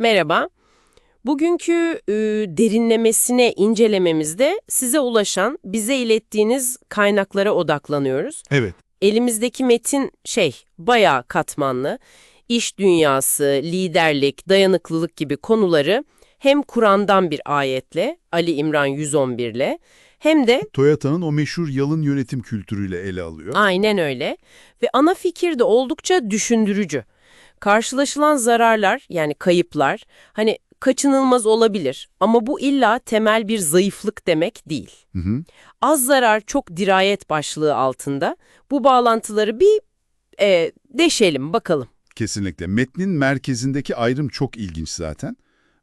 Merhaba. Bugünkü e, derinlemesine incelememizde size ulaşan, bize ilettiğiniz kaynaklara odaklanıyoruz. Evet. Elimizdeki metin şey, bayağı katmanlı. İş dünyası, liderlik, dayanıklılık gibi konuları hem Kur'an'dan bir ayetle, Ali İmran 111 ile hem de Toyota'nın o meşhur yalın yönetim kültürüyle ele alıyor. Aynen öyle. Ve ana fikir de oldukça düşündürücü. Karşılaşılan zararlar yani kayıplar hani kaçınılmaz olabilir ama bu illa temel bir zayıflık demek değil. Hı hı. Az zarar çok dirayet başlığı altında bu bağlantıları bir e, deşelim bakalım. Kesinlikle. Metnin merkezindeki ayrım çok ilginç zaten.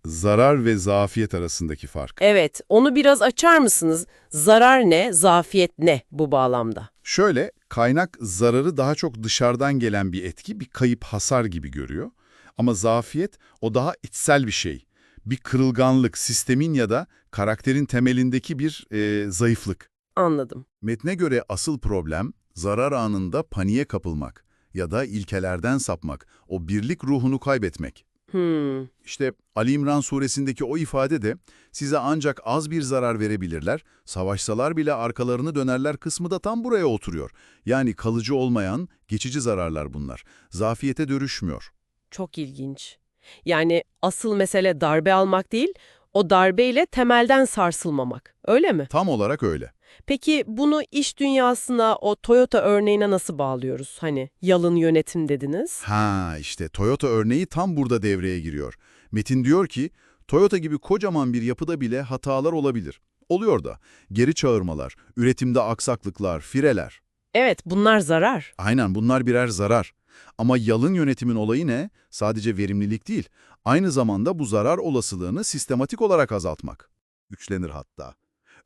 Zarar ve zafiyet arasındaki fark. Evet onu biraz açar mısınız? Zarar ne, zafiyet ne bu bağlamda? Şöyle, kaynak zararı daha çok dışarıdan gelen bir etki, bir kayıp hasar gibi görüyor. Ama zafiyet o daha içsel bir şey. Bir kırılganlık, sistemin ya da karakterin temelindeki bir e, zayıflık. Anladım. Metne göre asıl problem zarar anında paniğe kapılmak ya da ilkelerden sapmak, o birlik ruhunu kaybetmek. Hmm. İşte Ali İmran suresindeki o ifade de size ancak az bir zarar verebilirler, savaşsalar bile arkalarını dönerler kısmı da tam buraya oturuyor. Yani kalıcı olmayan, geçici zararlar bunlar. Zafiyete dönüşmüyor. Çok ilginç. Yani asıl mesele darbe almak değil, o darbeyle temelden sarsılmamak. Öyle mi? Tam olarak öyle. Peki bunu iş dünyasına, o Toyota örneğine nasıl bağlıyoruz? Hani yalın yönetim dediniz. Ha işte Toyota örneği tam burada devreye giriyor. Metin diyor ki, Toyota gibi kocaman bir yapıda bile hatalar olabilir. Oluyor da. Geri çağırmalar, üretimde aksaklıklar, fireler. Evet, bunlar zarar. Aynen bunlar birer zarar. Ama yalın yönetimin olayı ne? Sadece verimlilik değil. Aynı zamanda bu zarar olasılığını sistematik olarak azaltmak. Güçlenir hatta.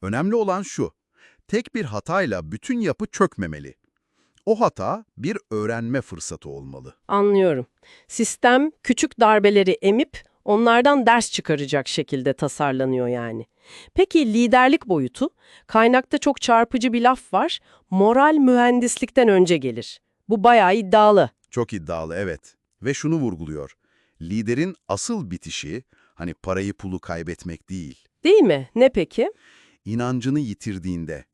Önemli olan şu. Tek bir hatayla bütün yapı çökmemeli. O hata bir öğrenme fırsatı olmalı. Anlıyorum. Sistem küçük darbeleri emip onlardan ders çıkaracak şekilde tasarlanıyor yani. Peki liderlik boyutu? Kaynakta çok çarpıcı bir laf var. Moral mühendislikten önce gelir. Bu bayağı iddialı. Çok iddialı evet. Ve şunu vurguluyor. Liderin asıl bitişi hani parayı pulu kaybetmek değil. Değil mi? Ne peki? İnancını yitirdiğinde,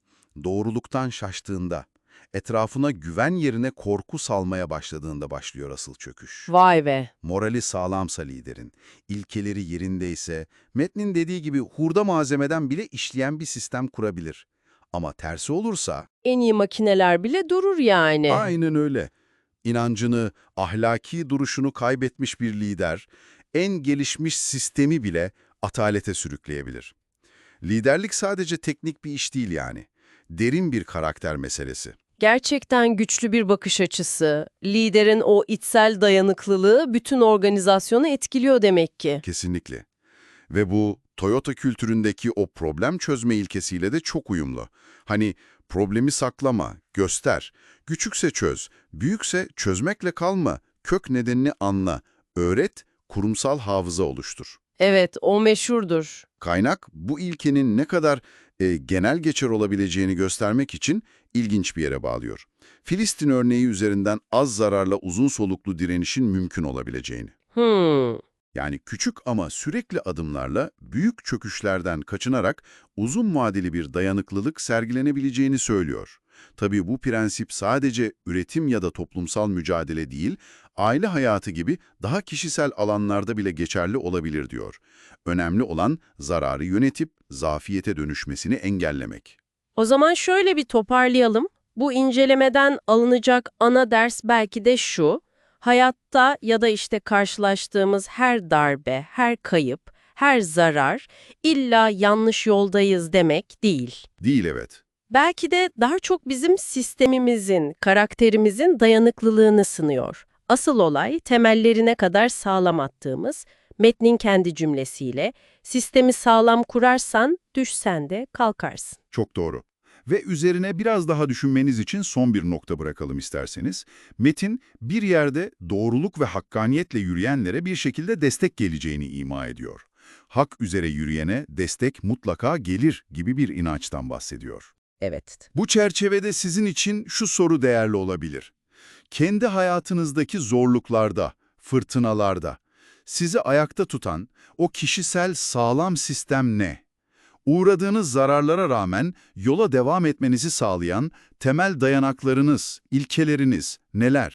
doğruluktan şaştığında, etrafına güven yerine korku salmaya başladığında başlıyor asıl çöküş. Vay be. Morali sağlamsa liderin, ilkeleri yerindeyse, metnin dediği gibi hurda malzemeden bile işleyen bir sistem kurabilir. Ama tersi olursa, En iyi makineler bile durur yani. aynen öyle. İnancını, ahlaki duruşunu kaybetmiş bir lider, en gelişmiş sistemi bile atalete sürükleyebilir. Liderlik sadece teknik bir iş değil yani. Derin bir karakter meselesi. Gerçekten güçlü bir bakış açısı, liderin o içsel dayanıklılığı bütün organizasyonu etkiliyor demek ki. Kesinlikle. Ve bu Toyota kültüründeki o problem çözme ilkesiyle de çok uyumlu. Hani problemi saklama, göster, küçükse çöz, büyükse çözmekle kalma, kök nedenini anla, öğret, kurumsal hafıza oluştur. Evet, o meşhurdur. Kaynak bu ilkenin ne kadar e, genel geçer olabileceğini göstermek için ilginç bir yere bağlıyor. Filistin örneği üzerinden az zararla uzun soluklu direnişin mümkün olabileceğini. Hmm. Yani küçük ama sürekli adımlarla büyük çöküşlerden kaçınarak uzun vadeli bir dayanıklılık sergilenebileceğini söylüyor. Tabii bu prensip sadece üretim ya da toplumsal mücadele değil, aile hayatı gibi daha kişisel alanlarda bile geçerli olabilir diyor. Önemli olan zararı yönetip zafiyete dönüşmesini engellemek. O zaman şöyle bir toparlayalım. Bu incelemeden alınacak ana ders belki de şu. Hayatta ya da işte karşılaştığımız her darbe, her kayıp, her zarar illa yanlış yoldayız demek değil. Değil evet. Belki de daha çok bizim sistemimizin, karakterimizin dayanıklılığını sınıyor. Asıl olay temellerine kadar sağlam attığımız, metnin kendi cümlesiyle, sistemi sağlam kurarsan düşsen de kalkarsın. Çok doğru. Ve üzerine biraz daha düşünmeniz için son bir nokta bırakalım isterseniz. Metin bir yerde doğruluk ve hakkaniyetle yürüyenlere bir şekilde destek geleceğini ima ediyor. Hak üzere yürüyene destek mutlaka gelir gibi bir inançtan bahsediyor. Evet. Bu çerçevede sizin için şu soru değerli olabilir. Kendi hayatınızdaki zorluklarda, fırtınalarda, Sizi ayakta tutan o kişisel sağlam sistem ne? Uğradığınız zararlara rağmen yola devam etmenizi sağlayan temel dayanaklarınız, ilkeleriniz neler?